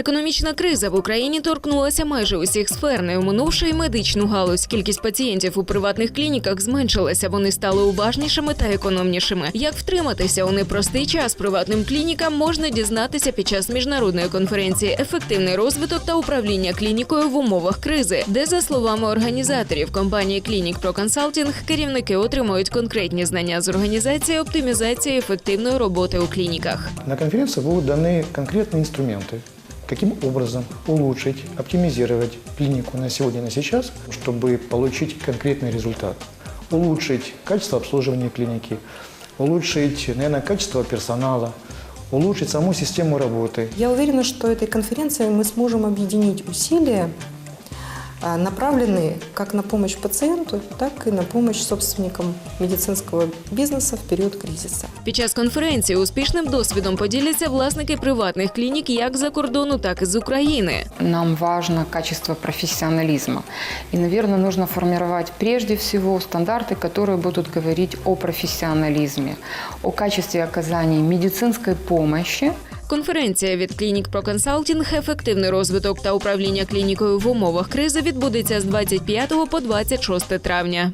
Економічна криза в Україні торкнулася майже усіх сфер, не оминувши й медичну галузь. Кількість пацієнтів у приватних клініках зменшилася. Вони стали уважнішими та економнішими. Як втриматися у непростий час приватним клінікам можна дізнатися під час міжнародної конференції Ефективний розвиток та управління клінікою в умовах кризи, де, за словами організаторів компанії Клінік Про Консалтінг, керівники отримують конкретні знання з організації оптимізації ефективної роботи у клініках. На конференции будут даны конкретные инструменты, Каким образом улучшить, оптимизировать клинику на сегодня и на сейчас, чтобы получить конкретный результат. Улучшить качество обслуживания клиники, улучшить, наверное, качество персонала, улучшить саму систему работы. Я уверена, что этой конференцией мы сможем объединить усилия, а, направленные как на помощь пациенту, так и на помощь собственникам медицинского бизнеса в период кризиса. Під час конференції успішним досвідом поділяться власники приватних клінік як за кордону, так і з України. Нам важно качество профессионализма. И, наверное, нужно формировать прежде всего стандарты, которые будут говорить о профессионализме, о качестве оказания медицинской помощи, Конференція від клінік про консалтінг, ефективний розвиток та управління клінікою в умовах кризи відбудеться з 25 по 26 травня.